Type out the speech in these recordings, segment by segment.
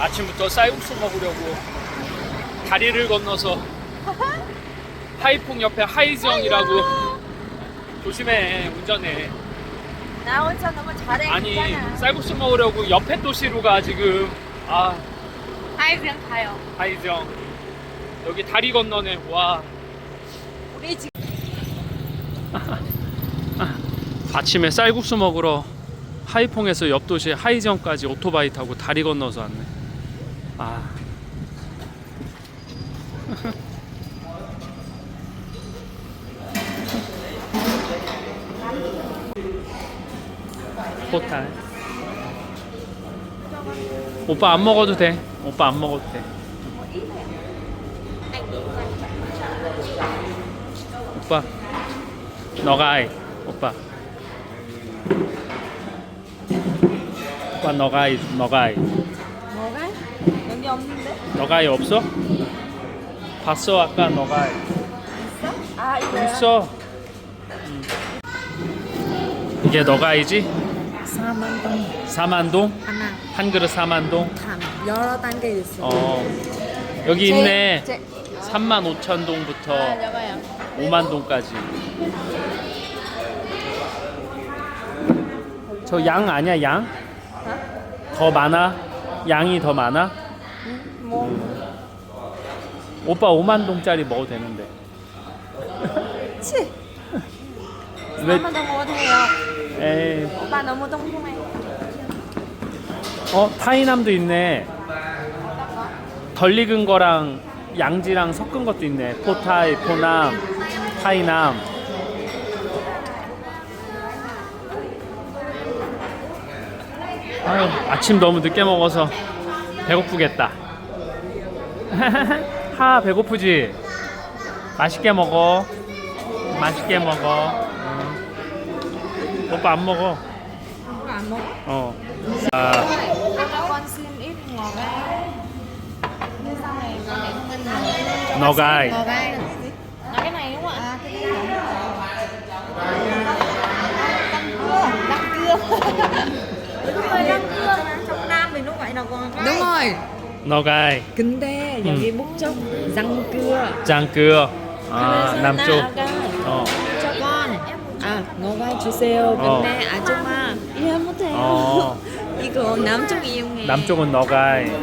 아침부터 쌀국수 먹으려고 다리를 건너서 하이퐁 옆에 하이정이라고. 조심해 운전해. 나 혼자 너무 잘해. 아니 있잖아. 쌀국수 먹으려고 옆에 도시로 가 지금 아. 아이 그냥 가요. 하이정 여기 다리 건너네. 와. 우리 지금 아침에 쌀국수 먹으러 하이퐁에서 옆 도시 하이정까지 오토바이 타고 다리 건너서 왔네 아. 포탈. 오빠 안 먹어도 돼. 오빠 안 먹어도 돼. 오빠. 너가 해. 오빠. 오빠 너가 해. 너가 해. 뭐가? 여기 없는데? 너가 해 없어? 봤어 아까 너가 해 있어? 아 이거야. 있어 음. 이게 너가이지? 4만 동 4만동? 하나. 한 그릇 4만동? 참 여러 단계 있어. 어 여기 있네 제, 3만 5천 동부터 아 여봐요. 5만 동까지 저 양 아니야 양? 더 많아? 양이 더 많아? 뭐 오빠 5만 동짜리 먹어도 되는데 치. 왜? 4만 동 먹어도 돼요. 에이 오빠 너무 통통해. 어 타이남도 있네 덜 익은 거랑 양지랑 섞은 것도 있네 포타이, 포남, 타이남 아유 아침 너무 늦게 먹어서 배고프겠다 하 배고프지? 맛있게 먹어 맛있게 먹어 응. 오빠 안 먹어 오빠 안 먹어? 어 아, Cho con xin ít ngò gai. Như sau này con để không ăn nhiều. Ngò gai. Ngò gai là cái gì? Là cái này đúng không ạ? À, cái này Răng cưa. Đúng rồi, răng cưa. Trong Nam mình lúc vậy là còn gai. Đúng rồi. 너가이 근데 여기 목적 짱cưa 짱끄어 아 그래서 남쪽 어 con 아 ngọgai 주세요. 어. 근데 아줌마 이해 못해요. 어. 이거 남쪽 이용해. 남쪽은 너가이.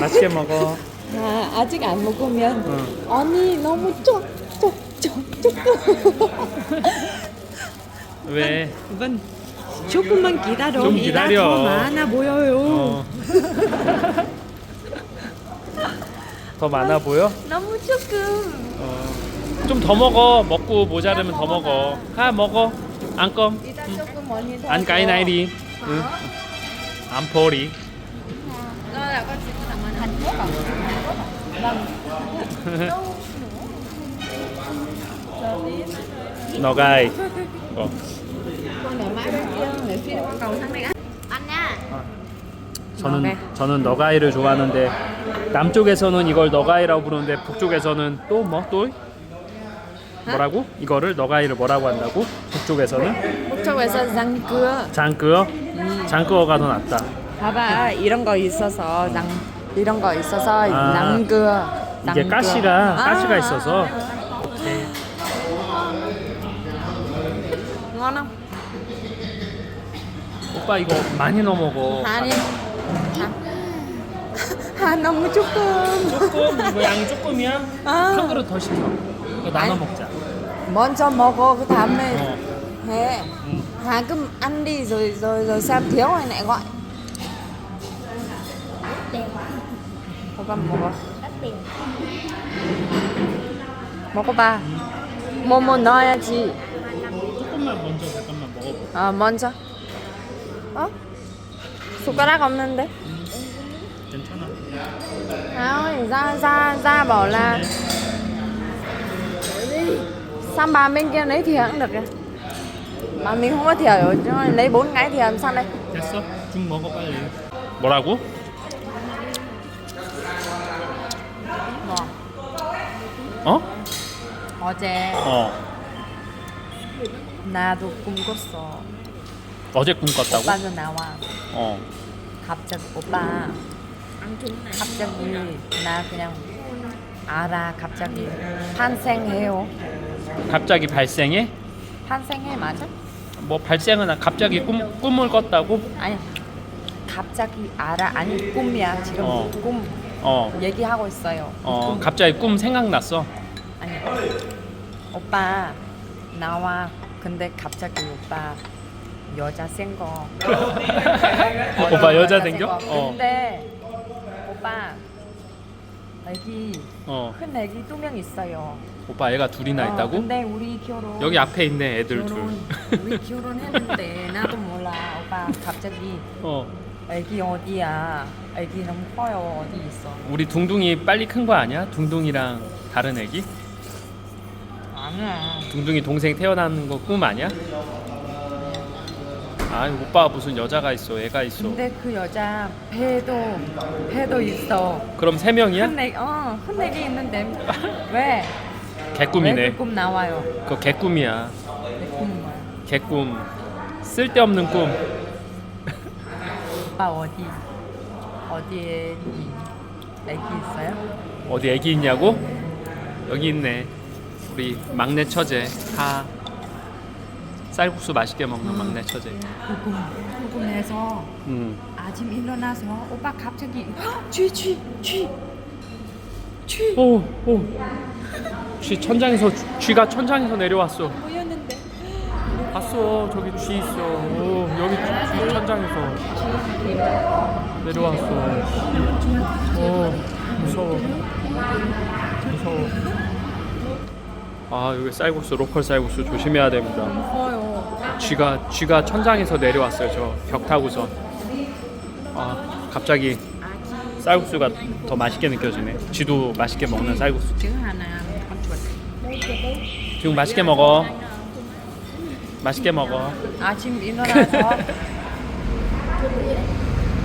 맛있게 먹어 아, 아직 안 먹으면 응. 언니 너무 쪽쪽쪽 조금. 왜? 분 조금만 기다려. 좀 기다려. 더 많아 보여요. 어. 더 많아 보여? 너무 조금. 어. 좀 더 먹어 먹고 모자르면 더 먹어 가 먹어 안껌 조금 Hàn Quốc à? Hàn Quốc à? Vâng. 너가이 어. Con để mãi bên kia để phi qua cầu thang này á. Ăn nha. 저는 너가이. 저는 너가이를 좋아하는데 남쪽에서는 이걸 너가이라고 부르는데 북쪽에서는 또 뭐 또? 뭐라고? 이거를 너가이를 뭐라고 한다고? 북쪽에서는 목적에서 짱cưa. 장끄어? 장끄어가 더 낫다. 봐봐 이런 거 있어서 낭 이런 거 있어서 아. 낭그 이게 가시가 가시가 있어서 ngon không 오빠 이거 많이 넣어 먹어. 아니 아 너무 조금 조금 이거 양이 조금이야? 아. 한 그릇 더 시켜. 이거 나눠 아니. 먹자. 먼저 먹어 그 다음에 어. 해 hà cứ ăn đi rồi rồi rồi xem thiếu rồi lại gọi 오빠 먹어 먹어봐 뭐뭐 넣어야지 조금만 먼저 잠깐만 먹어봐. 아 먼저 어? 숟가락 없는데? 괜찮아. Thôi, ra ra ra bảo là sang bà bên kia lấy thìa cũng được kìa mà mình không có thìa rồi cho nên lấy bốn cái thìa làm sao đây 됐어? 죽 먹어 빨리. 뭐라고? 뭐 어? 어제 어. 나도 꿈 꿨어 어제 꿈 꿨다고? 오빠도 나와 어. 갑자기 오빠 갑자기 나 그냥 알아 갑자기 탄생해요 갑자기 발생해? 탄생해 맞아? 뭐 발생은 갑자기 꿈 꿈을 꿨다고? 아니 갑자기 알아 아니 꿈이야 지금 어. 꿈 어. 얘기하고 있어요 어, 꿈. 갑자기 꿈 생각났어. 아니 오빠 나와 근데 갑자기 오빠 여자 생거 오빠 여자 생겨? 어. 근데 오빠 애기 어. 큰 애기 두 명 있어요 오빠 애가 둘이나 어, 있다고? 근데 우리 결혼 여기 앞에 있네 애들 둘. 결혼 우리 결혼했는데 나도 몰라 오빠 갑자기 어. 애기 어디야 애기 너무 커요 어디 있어 우리 둥둥이 빨리 큰 거 아니야? 둥둥이랑 다른 애기? 아니야 둥둥이 동생 태어나는 거 꿈 아니야? 아 오빠가 무슨 여자가 있어 애가 있어 근데 그 여자 배도 배도 있어 그럼 세 명이야? 큰애 어 큰애기 있는데 왜? 개꿈이네 왜그 꿈 나와요? 그거 개꿈이야 내 꿈은 뭐야? 개꿈 쓸데없는 꿈 오빠 어디 어디에 이 애기 있어요? 어디 애기 있냐고? 여기 있네 우리 막내 처제 하 쌀국수 맛있게 먹는 막내 처제 그 꿈, 그 꿈에서 음. 아침 일어나서 오빠 갑자기 쥐쥐쥐 쥐 오, 오. 쥐 천장에서 쥐가 천장에서 내려왔어. 보였는데 봤어. 저기 쥐 있어. 오, 여기 쥐, 쥐 천장에서 내려왔어. 오, 무서워. 무서워. 아, 여기 쌀국수 로컬 쌀국수 조심해야 됩니다. 무서워요 쥐가 쥐가 천장에서 내려왔어요. 저 벽 타고서. 아, 갑자기 쌀국수가 더 맛있게 느껴지네. 쥐도 맛있게 먹는 쌀국수. 지금 맛있게 먹어. 맛있게 먹어. 아침 일어나서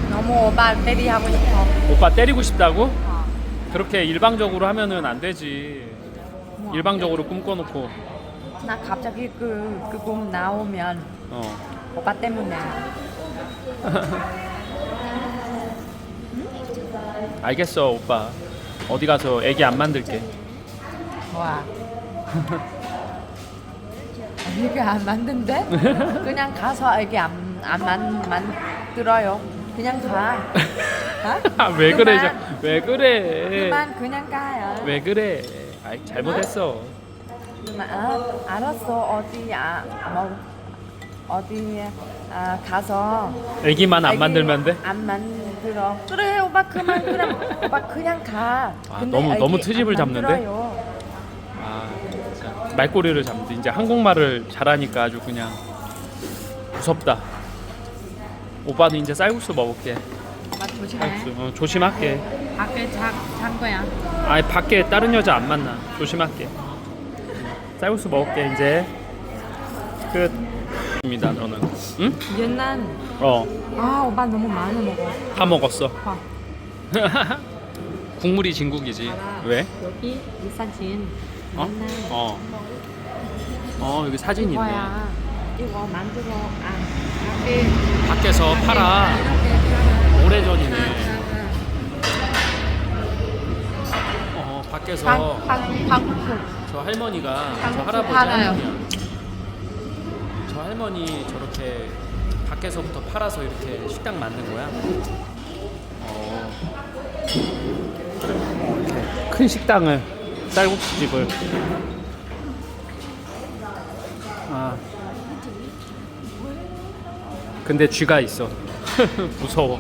너무 오빠 때리하고 싶어 오빠 때리고 싶다고? 어. 그렇게 일방적으로 하면은 안 되지. 일방적으로 꿈꿔놓고. 나 갑자기 그 그 꿈 나오면 어. 오빠 때문에 알겠어, 오빠. 어디 가서 애기 안 만들게. 와 애기가 안 만든대? 그냥 가서 애기 안, 안 만, 만들어요 그냥 가 어? 아, 왜 그래? 그만. 자- 왜 그래? 그만 그냥 가요 왜 그래? 아이, 잘못했어. 어, 알았어 어디 아, 뭐 어디 아, 가서 애기만 안 애기 만들면 돼? 안 만들어 그래 오빠 그만 그냥 오빠 그냥 가 아, 너무- 애기 너무 트집을 안 잡는데? 만들어요. 아, 진짜. 말꼬리를 잡는데 이제 한국말을 잘하니까 아주 그냥 무섭다. 오빠는 이제 쌀국수 먹을게. 조심해 쌀국수. 어, 조심할게. 밖에 자, 잔 거야 아니 밖에 다른 여자 안 만나. 조심할게. 쌀국수 먹을게 이제. 끝 입니다 너는. 응? 옛날 어. 아 오빠 너무 많이 먹어 다 먹었어. 봐 국물이 진국이지. 왜? 여기 이 사진 어? 옛날 어. 어 여기 사진 있네. 거야 이거 만들어 아 밖에 밖에서 팔아. 오래전이네. 팔아 어 밖에서 저 할머니가 저 할아버지 팔아요. 할머니야. 저 할머니 저렇게 밖에서부터 팔아서 이렇게 식당 만든 거야. 어. 이렇게 큰 식당을 쌀국수 집을. 아. 근데 쥐가 있어. 무서워.